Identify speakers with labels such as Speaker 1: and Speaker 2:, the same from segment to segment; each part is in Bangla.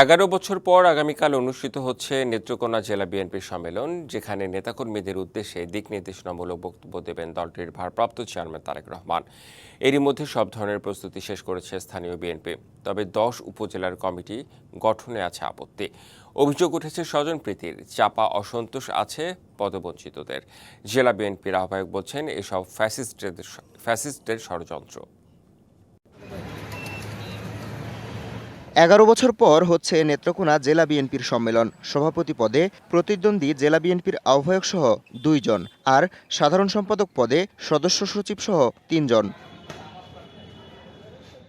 Speaker 1: এগারো বছর পর আগামীকাল অনুষ্ঠিত হচ্ছে নেত্রকোনা জেলা বিএনপির সম্মেলন, যেখানে নেতাকর্মীদের উদ্দেশ্যে দিক নির্দেশনামূলক বক্তব্য দেবেন দলটির ভারপ্রাপ্ত চেয়ারম্যান তারেক রহমান। এরই মধ্যে সব ধরনের প্রস্তুতি শেষ করেছে স্থানীয় বিএনপি, তবে দশ উপজেলার কমিটি গঠনে আছে আপত্তি। অভিযোগ উঠেছে স্বজন প্রীতির, চাপা অসন্তোষ আছে পদবঞ্চিতদের। জেলা বিএনপির আহ্বায়ক বলছেন, এসব ফ্যাসিস্টদের ফ্যাসিস্টদের ষড়যন্ত্র।
Speaker 2: এগারো বছর পর হচ্ছে নেত্রকোনা জেলা বিএনপির সম্মেলন। সভাপতি পদে প্রতিদ্বন্দ্বী জেলা বিএনপির আহ্বায়ক সহ দুইজন আর সাধারণ সম্পাদক পদে সদস্য সচিব সহ তিনজন।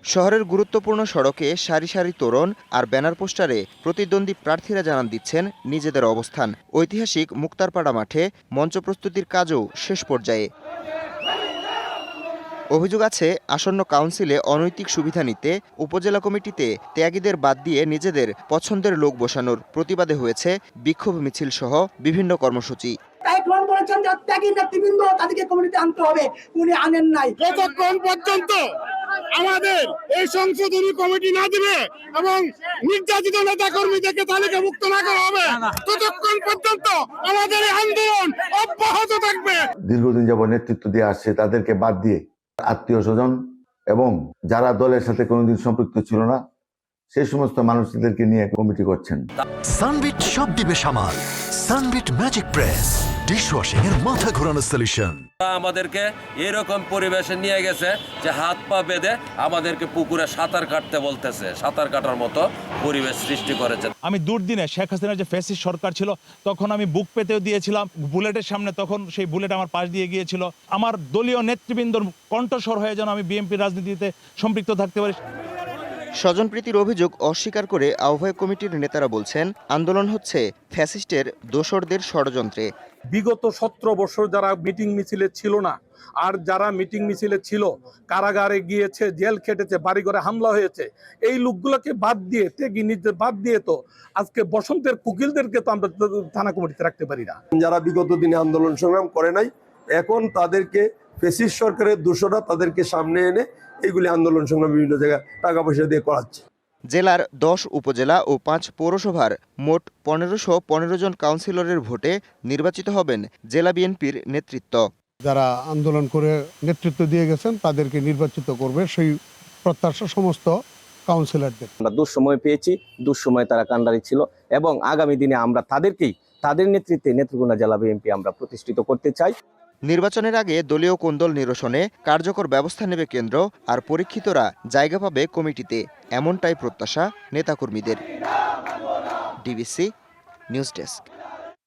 Speaker 2: শহরের গুরুত্বপূর্ণ সড়কে সারি সারি তোরণ আর ব্যানার পোস্টারে প্রতিদ্বন্দ্বী প্রার্থীরা জানান দিচ্ছেন নিজেদের অবস্থান। ঐতিহাসিক মুক্তারপাড়া মাঠে মঞ্চ প্রস্তুতির কাজও শেষ পর্যায়ে। অভিযোগ আছে আসন্ন কাউন্সিলে অনৈতিক সুবিধা নিতে উপজেলা কমিটিতে ত্যাগীদের বাদ দিয়ে নিজেদের পছন্দের লোক বসানোর প্রতিবাদে হয়েছে বিক্ষোভ মিছিল সহ বিভিন্ন কর্মসূচি।
Speaker 3: তারেক রহমান যে ত্যাগী নেতৃবৃন্দ তাদেরকে কমিটিতে আনতে হবে? উনি আনেন নাই।
Speaker 4: যতক্ষণ পর্যন্ত আমাদের এই সংশোধনী কমিটি না দিবে এবং নির্যাতিত নেতা কর্মীদেরকে তালিকাভুক্ত না করা হবে ততক্ষণ পর্যন্ত আমাদের এই আন্দোলন অব্যাহত থাকবে।
Speaker 5: দীর্ঘদিন যাবত নেতৃত্ব দিয়ে আসছে তাদেরকে বাদ দিয়ে আত্মীয় স্বজন এবং যারা দলের সাথে কোনোদিন সম্পৃক্ত ছিল না, সেই সমস্ত মানুষদেরকে নিয়ে কমিটি করছেন।
Speaker 6: সানবিট সব দিবে সামাল। Sunbit magic press. ডিশওয়াশিং এর মাথা ঘোরানো সলিউশন
Speaker 7: আমাদেরকে এরকম পরিবেশে নিয়ে গেছে যে হাত পা বেঁধে আমাদেরকে পুকুরে সাঁতার কাটতে বলতেছে। সাঁতার কাটার মতো পরিবেশ সৃষ্টি করেছে।
Speaker 8: আমি দুর্দিনে শেখ হাসিনার যে ফ্যাসিস্ট সরকার ছিল তখন আমি বুক পেতেও দিয়েছিলাম। বুলেটের সামনে তখন সেই বুলেট আমার পাশ দিয়ে গিয়েছিল। আমার দলীয় নেতৃবৃন্দর কণ্ঠস্বর হয়ে যেন আমি বিএনপি রাজনীতিতে সম্পৃক্ত থাকতে পারি।
Speaker 2: স্বজনপ্রীতির অভিযোগ অস্বীকার করে আহ্বায়ক কমিটির নেতারা বলছেন আন্দোলন হচ্ছে ফ্যাসিস্টের দোসরদের ষড়যন্ত্রে।
Speaker 4: বিগত সতেরো বছর যারা মিটিং মিছিলে ছিল না আর যারা মিটিং মিছিলে ছিল কারাগারে গিয়েছে জেল খেটেছে বাড়িঘরে হামলা হয়েছে এই লোকগুলোকে বাদ দিয়ে ত্যাগী নিজের বাদ দিয়ে তো আজকে বসন্তের কুকিলদেরকে তো আমরা থানা কমিটিতে রাখতে পারি না।
Speaker 9: যারা বিগত দিনে আন্দোলন সংগ্রাম করে নাই এখন তাদেরকে ফেসিস সরকারের দোষরা তাদেরকে সামনে এনে এইগুলি আন্দোলন সংগ্রাম বিভিন্ন জায়গায় টাকা পয়সা দিয়ে করাচ্ছে।
Speaker 2: জেলার দশ উপজেলা ও পাঁচ পৌরসভার মোট পনেরোশো পনেরো জন কাউন্সিলরের ভোটে নির্বাচিত হবেন জেলা বিএনপির নেতৃত্ব।
Speaker 10: যারা আন্দোলন করে নেতৃত্ব দিয়ে গেছেন তাদেরকে নির্বাচিত করবে সেই প্রত্যাশা সমস্ত কাউন্সিলরদের।
Speaker 11: আমরা দুঃসময় পেয়েছি দুঃসময় তারা কান্ডারি ছিল এবং আগামী দিনে আমরা তাদেরকেই তাদের নেতৃত্বে নেত্রকোনা জেলা বিএনপি আমরা প্রতিষ্ঠিত করতে চাই।
Speaker 2: নির্বাচনের আগে দলীয় কোন্দল নিরসনে কার্যকর ব্যবস্থা নেবে কেন্দ্র আর পরীক্ষিতরা জায়গা পাবে কমিটিতে? এমনটাই প্রত্যাশা নেতাকর্মীদের। DBC news desk.